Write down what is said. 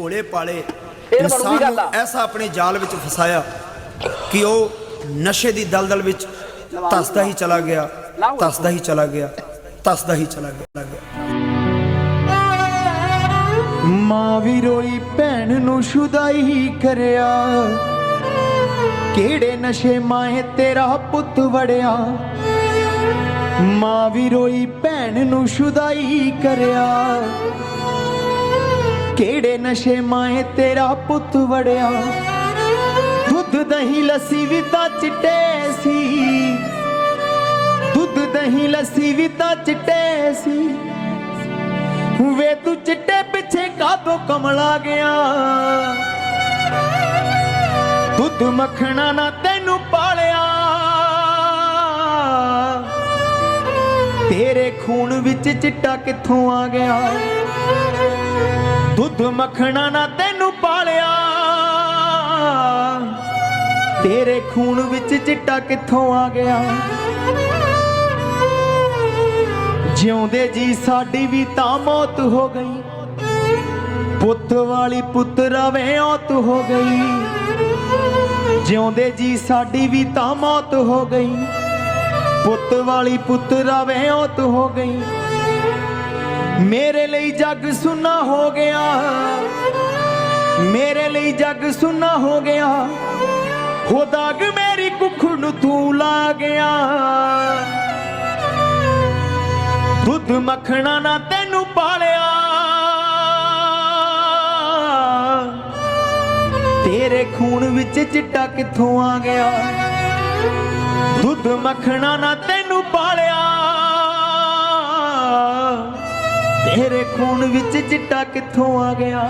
ਭੋਲੇ ਪਾਲੇ ਇਨਸਾਨ ਗੱਲ ਨੂੰ ਆ। ਐਸਾ ਆਪਣੇ ਜਾਲ ਵਿੱਚ ਫਸਾਇਆ ਕਿ ਉਹ ਨਸ਼ੇ ਦੀ ਦਲਦਲ ਵਿੱਚ ਧਸਦਾ ਹੀ ਚਲਾ ਗਿਆ ਧਸਦਾ ਹੀ ਚਲਾ ਗਿਆ ਧਸਦਾ ਹੀ ਚਲਾ ਗਿਆ ਮਾਂ ਵੀ ਰੋਈ ਭੈਣ ਨੂੰ ਸ਼ੁਦਾਈ ਕਰਿਆ। ਕਿਹੜੇ ਨਸ਼ੇ ਮਾਏ ਤੇਰਾ ਪੁੱਤ ਵੜਿਆ? ਮਾਂ ਵੀ ਰੋਈ ਭੈਣ ਨੂੰ ਸ਼ੁਦਾਈ ਕਰਿਆ। ਕਿਹੜੇ ਨਸ਼ੇ ਮਾਏ ਤੇਰਾ ਪੁੱਤ ਵੜਿਆ? ਦੁੱਧ ਦਹੀਂ ਲੱਸੀ ਵੀ ਤਾਂ ਚਿੱਟੇ ਸੀ। ਦੁੱਧ ਦਹੀਂ ਲੱਸੀ ਵੀ ਤਾਂ ਚਿੱਟੇ ਸੀ। ਵੇ ਤੂੰ ਚਿੱਟੇ ਪਿੱਛੇ ਕਾਹਤੋਂ ਕਮਲਾ ਗਿਆ? ਦੁੱਧ ਮੱਖਣਾ ਨਾ ਤੈਨੂੰ ਪਾਲਿਆ। ਤੇਰੇ ਖੂਨ ਵਿੱਚ ਚਿੱਟਾ ਕਿੱਥੋਂ ਆ ਗਿਆ? ਦੁੱਧ ਮੱਖਣਾ ਨਾ ਤੈਨੂੰ ਪਾਲਿਆ। ਤੇਰੇ ਖੂਨ ਵਿੱਚ ਚਿੱਟਾ ਕਿੱਥੋਂ ਆ ਗਿਆ? ਜਿਉਂਦੇ ਜੀ ਸਾਡੀ ਵੀ ਤਾਂ ਮੌਤ ਹੋ ਗਈ। ਪੁੱਤ ਵਾਲੀ ਪੁੱਤਰਾ ਵੇ ਔਤ ਹੋ ਗਈ। ਜਿਉਂਦੇ ਜੀ ਸਾਡੀ ਵੀ ਤਾਂ ਮੌਤ ਹੋ ਗਈ। ਪੁੱਤ ਵਾਲੀ ਪੁੱਤਰਾ ਵੇ ਔਤ ਹੋ ਗਈ। ਮੇਰੇ ਲਈ ਜੱਗ ਸੁਨਾ ਹੋ ਗਿਆ। ਮੇਰੇ ਲਈ ਜੱਗ ਸੁਨਾ ਹੋ ਗਿਆ। ਹੋ ਦਾਗ ਮੇਰੀ ਕੁੱਖ ਨੂੰ ਤੂੰ ਲਾ ਗਿਆ। ਦੁੱਧ ਮੱਖਣਾ ਨਾ ਤੈਨੂੰ ਪਾਲਿਆ। ਤੇਰੇ ਖੂਨ ਵਿੱਚ ਚਿੱਟਾ ਕਿੱਥੋਂ ਆ ਗਿਆ? ਦੁੱਧ ਮੱਖਣਾ ਨਾ ਤੈਨੂੰ ਪਾਲਿਆ। ਖੂਨ ਵਿੱਚ ਚਿੱਟਾ ਕਿੱਥੋਂ ਆ ਗਿਆ?